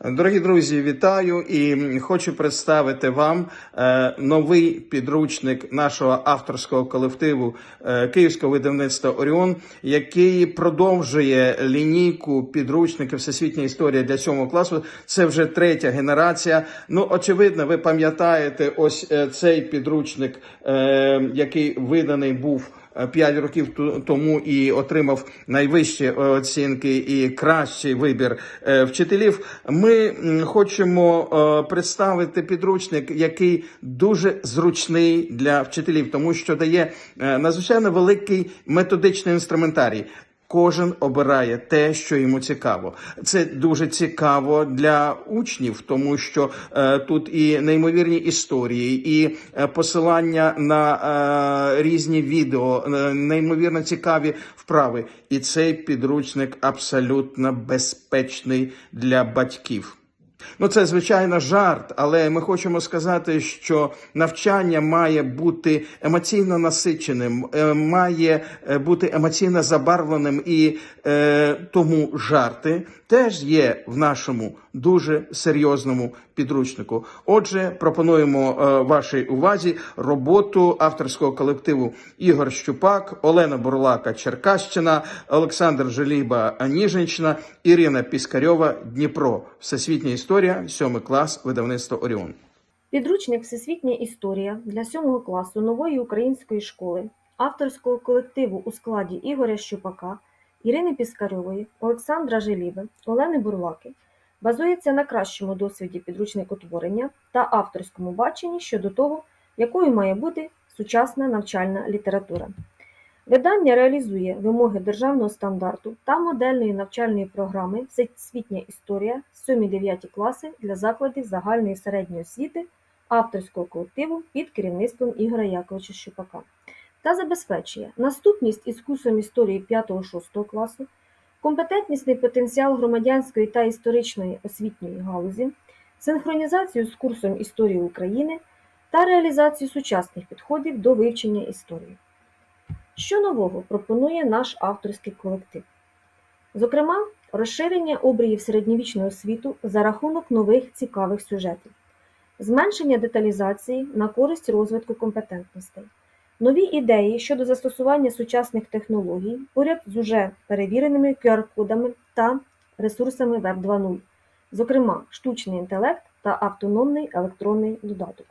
Дорогі друзі, вітаю і хочу представити вам е, новий підручник нашого авторського колективу е, Київського видавництва Оріон, який продовжує лінійку підручників Всесвітня історія для сьомого класу. Це вже третя генерація. Ну, очевидно, ви пам'ятаєте ось е, цей підручник, який виданий був. 5 років ту- тому і отримав найвищі е, оцінки і кращий вибір е, вчителів. Ми хочемо е, представити підручник, який дуже зручний для вчителів, тому що дає е, надзвичайно великий методичний інструментарій. Кожен обирає те, що йому цікаво. Це дуже цікаво для учнів, тому що е, тут і неймовірні історії, і е, посилання на е, різні відео, е, неймовірно цікаві вправи. І цей підручник абсолютно безпечний для батьків. Ну, це звичайно жарт, але ми хочемо сказати, що навчання має бути емоційно насиченим, е, має е, бути емоційно забарвленим, і е, тому жарти теж є в нашому дуже серйозному підручнику. Отже, пропонуємо е, вашій увазі роботу авторського колективу Ігор Щупак, Олена Бурлака, Черкащина, Олександр Желіба, Ніжинщина, Ірина Піскарьова, Дніпро. Всесвітня історія, сьомий клас, видавництво Оріон. Підручник Всесвітня історія для сьомого класу нової української школи авторського колективу у складі Ігоря Щупака, Ірини Піскарьової, Олександра Желіби, Олени Бурлаки базується на кращому досвіді підручникотворення та авторському баченні щодо того, якою має бути сучасна навчальна література. Видання реалізує вимоги державного стандарту та модельної навчальної програми Всесвітня історія 7-9 класи для закладів загальної середньої освіти авторського колективу під керівництвом Ігоря Яковича Щупака та забезпечує наступність із курсом історії 5-6 класу, компетентнісний потенціал громадянської та історичної освітньої галузі, синхронізацію з курсом історії України та реалізацію сучасних підходів до вивчення історії. Що нового пропонує наш авторський колектив? Зокрема, розширення обріїв середньовічного світу за рахунок нових цікавих сюжетів, зменшення деталізації на користь розвитку компетентностей, нові ідеї щодо застосування сучасних технологій поряд з уже перевіреними QR-кодами та ресурсами Web 2.0, зокрема штучний інтелект та автономний електронний додаток.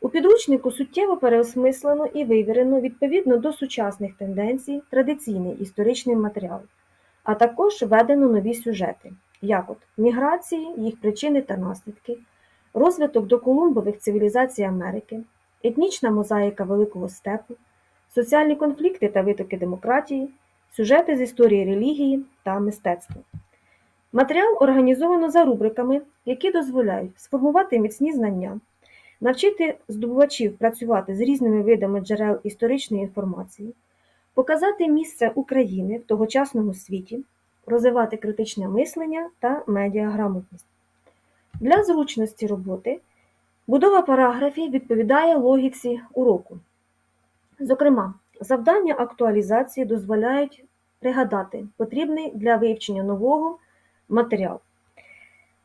У підручнику суттєво переосмислено і вивірено відповідно до сучасних тенденцій традиційний історичний матеріал, а також введено нові сюжети, як от міграції, їх причини та наслідки, розвиток доколумбових цивілізацій Америки, етнічна мозаїка Великого степу, соціальні конфлікти та витоки демократії, сюжети з історії релігії та мистецтва. Матеріал організовано за рубриками, які дозволяють сформувати міцні знання, навчити здобувачів працювати з різними видами джерел історичної інформації, показати місце України в тогочасному світі, розвивати критичне мислення та медіаграмотність. Для зручності роботи будова параграфів відповідає логіці уроку. Зокрема, завдання актуалізації дозволяють пригадати потрібний для вивчення нового матеріал.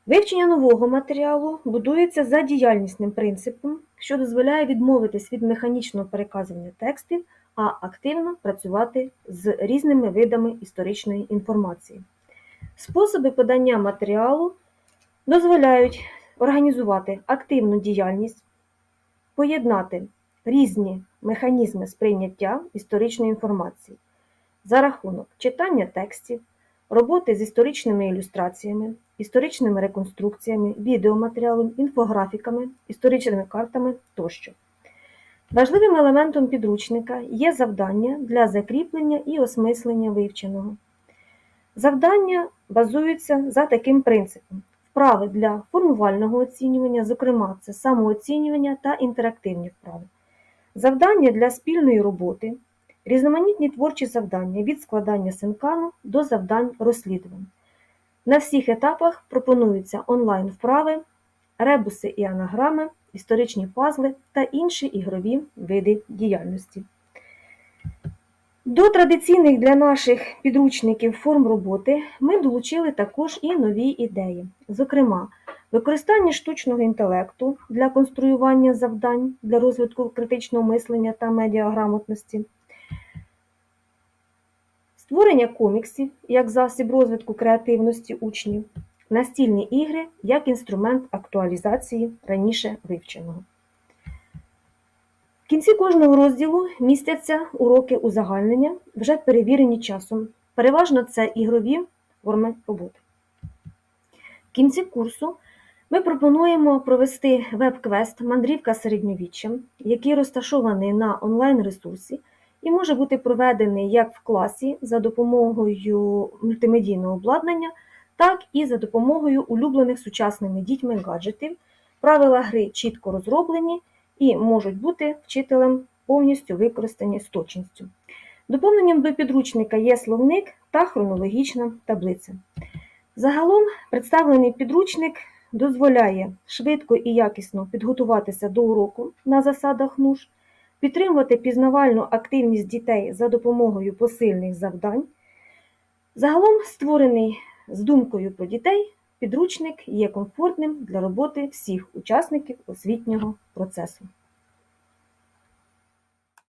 Вивчення нового матеріалу будується за діяльнісним принципом, що дозволяє відмовитись від механічного переказування текстів, а активно працювати з різними видами історичної інформації. Способи подання матеріалу дозволяють організувати активну діяльність, поєднати різні механізми сприйняття історичної інформації за рахунок читання текстів, роботи з історичними ілюстраціями, історичними реконструкціями, відеоматеріалом, інфографіками, історичними картами тощо. Важливим елементом підручника є завдання для закріплення і осмислення вивченого. Завдання базуються за таким принципом: вправи для формувального оцінювання, зокрема, це самооцінювання та інтерактивні вправи, завдання для спільної роботи, різноманітні творчі завдання від складання синкану до завдань розслідувань. На всіх етапах пропонуються онлайн-вправи, ребуси і анаграми, історичні пазли та інші ігрові види діяльності. До традиційних для наших підручників форм роботи ми долучили також і нові ідеї. Зокрема, використання штучного інтелекту для конструювання завдань для розвитку критичного мислення та медіаграмотності, створення коміксів як засіб розвитку креативності учнів, настільні ігри як інструмент актуалізації раніше вивченого. В кінці кожного розділу містяться уроки узагальнення, вже перевірені часом. Переважно це ігрові форми роботи. В кінці курсу ми пропонуємо провести веб-квест Мандрівка середньовіччям, який розташований на онлайн-ресурсі і може бути проведений як в класі за допомогою мультимедійного обладнання, так і за допомогою улюблених сучасними дітьми гаджетів. Правила гри чітко розроблені і можуть бути вчителем повністю використані з точністю. Доповненням до підручника є словник та хронологічна таблиця. Загалом представлений підручник дозволяє швидко і якісно підготуватися до уроку на засадах НУШ, підтримувати пізнавальну активність дітей за допомогою посильних завдань. Загалом створений з думкою про дітей, підручник є комфортним для роботи всіх учасників освітнього процесу.